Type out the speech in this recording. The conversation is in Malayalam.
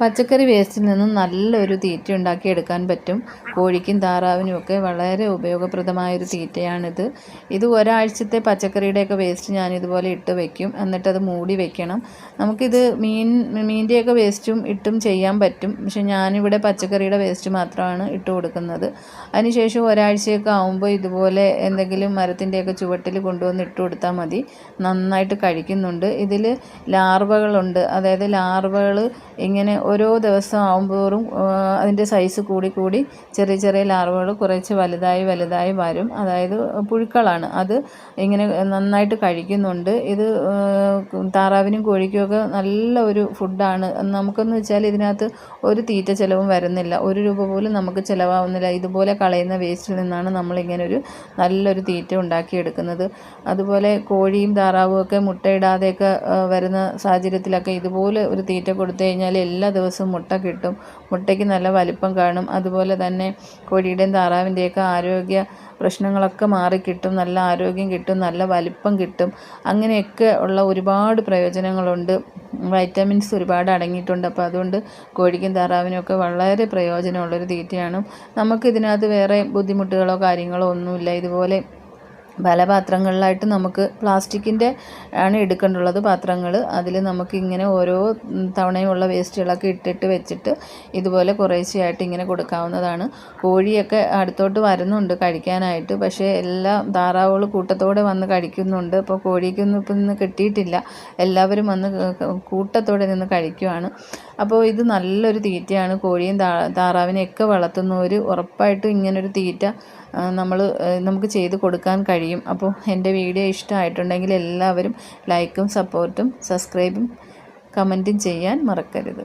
പച്ചക്കറി വേസ്റ്റിൽ നിന്നും നല്ലൊരു തീറ്റ ഉണ്ടാക്കിയെടുക്കാൻ പറ്റും. കോഴിക്കും താറാവിനും ഒക്കെ വളരെ ഉപയോഗപ്രദമായൊരു തീറ്റയാണിത്. ഇത് ഒരാഴ്ചത്തെ പച്ചക്കറിയുടെയൊക്കെ വേസ്റ്റ് ഞാൻ ഇതുപോലെ ഇട്ട് വയ്ക്കും എന്നിട്ടത് മൂടി വയ്ക്കണം നമുക്കിത് മീൻ മീന്റെയൊക്കെ വേസ്റ്റും ഇട്ടും ചെയ്യാൻ പറ്റും. പക്ഷെ ഞാനിവിടെ പച്ചക്കറിയുടെ വേസ്റ്റ് മാത്രമാണ് ഇട്ട് കൊടുക്കുന്നത്. അതിനുശേഷം ഒരാഴ്ചയൊക്കെ ആകുമ്പോൾ ഇതുപോലെ എന്തെങ്കിലും മരത്തിന്റെയൊക്കെ ചുവട്ടിൽ കൊണ്ടുവന്ന് ഇട്ട് കൊടുത്താൽ മതി. നന്നായിട്ട് കഴിക്കുന്നുണ്ട്. ഇതിൽ ലാർവകളുണ്ട് അതായത് ലാർവകൾ ഇങ്ങനെ ഓരോ ദിവസം ആകുമ്പോഴും അതിന്റെ സൈസ് കൂടി കൂടി ചെറിയ ചെറിയ ലാർവകൾ കുറച്ച് വലുതായി വലുതായി വരും. അതായത് പുഴുക്കളാണ്. അത് ഇങ്ങനെ നന്നായിട്ട് കഴിക്കുന്നുണ്ട്. ഇത് താറാവിനും കോഴിക്കുമൊക്കെ നല്ല ഒരു ഫുഡാണ് നമുക്കെന്ന് വെച്ചാൽ ഇതിനകത്ത് ഒരു തീറ്റ ചിലവും വരുന്നില്ല. ഒരു രൂപ പോലും നമുക്ക് ചിലവാകുന്നില്ല ഇതുപോലെ കളയുന്ന വേസ്റ്റിൽ നിന്നാണ് നമ്മളിങ്ങനെ ഒരു നല്ലൊരു തീറ്റ ഉണ്ടാക്കിയെടുക്കുന്നത്. അതുപോലെ കോഴിയും താറാവും ഒക്കെ മുട്ടയിടാതെയൊക്കെ വരുന്ന സാഹചര്യത്തിലൊക്കെ ഇതുപോലെ ഒരു തീറ്റ കൊടുത്തു കഴിഞ്ഞാൽ എല്ലാ ദിവസവും മുട്ട കിട്ടും. മുട്ടയ്ക്ക് നല്ല വലിപ്പം കാണും. അതുപോലെ തന്നെ കോഴിയുടെയും താറാവിന്റെയൊക്കെ ആരോഗ്യ പ്രശ്നങ്ങളൊക്കെ മാറിക്കിട്ടും നല്ല ആരോഗ്യം കിട്ടും. നല്ല വലിപ്പം കിട്ടും. അങ്ങനെയൊക്കെ ഉള്ള ഒരുപാട് പ്രയോജനങ്ങളുണ്ട്. വൈറ്റമിൻസ് ഒരുപാട് അടങ്ങിയിട്ടുണ്ട്. അപ്പോൾ അതുകൊണ്ട് കോഴിക്കും താറാവിനും ഒക്കെ വളരെ പ്രയോജനമുള്ളൊരു തീറ്റയാണ്. നമുക്കിതിനകത്ത് വേറെ ബുദ്ധിമുട്ടുകളോ കാര്യങ്ങളോ ഒന്നുമില്ല. ഇതുപോലെ പല പാത്രങ്ങളിലായിട്ട് നമുക്ക് പ്ലാസ്റ്റിക്കിന്റെ ആണ് എടുക്കേണ്ടുള്ളത് പാത്രങ്ങൾ. അതിൽ നമുക്ക് ഇങ്ങനെ ഓരോ തവണയുമുള്ള വേസ്റ്റുകളൊക്കെ ഇട്ടിട്ട് വെച്ചിട്ട് ഇതുപോലെ കുറേശ്ശെയായിട്ട് ഇങ്ങനെ കൊടുക്കാവുന്നതാണ്. കോഴിയൊക്കെ അടുത്തോട്ട് വരുന്നുണ്ട് കഴിക്കാനായിട്ട് പക്ഷേ എല്ലാം താറാവുകൾ കൂട്ടത്തോടെ വന്ന് കഴിക്കുന്നുണ്ട്. അപ്പോൾ കോഴിക്കൊന്നും ഇപ്പം ഇന്ന് കിട്ടിയിട്ടില്ല. എല്ലാവരും വന്ന് കൂട്ടത്തോടെ നിന്ന് കഴിക്കുവാണ്. അപ്പോൾ ഇത് നല്ലൊരു തീറ്റയാണ്. കോഴിയും താറാവിനെയൊക്കെ വളർത്തുന്നവർ ഉറപ്പായിട്ടും ഇങ്ങനൊരു തീറ്റ നമ്മൾ നമുക്ക് ചെയ്ത് കൊടുക്കാൻ കഴിയും. അപ്പോൾ എന്റെ വീഡിയോ ഇഷ്ടമായിട്ടുണ്ടെങ്കിൽ എല്ലാവരും ലൈക്കും സപ്പോർട്ടും സബ്സ്ക്രൈബും കമന്റും ചെയ്യാൻ മറക്കരുത്.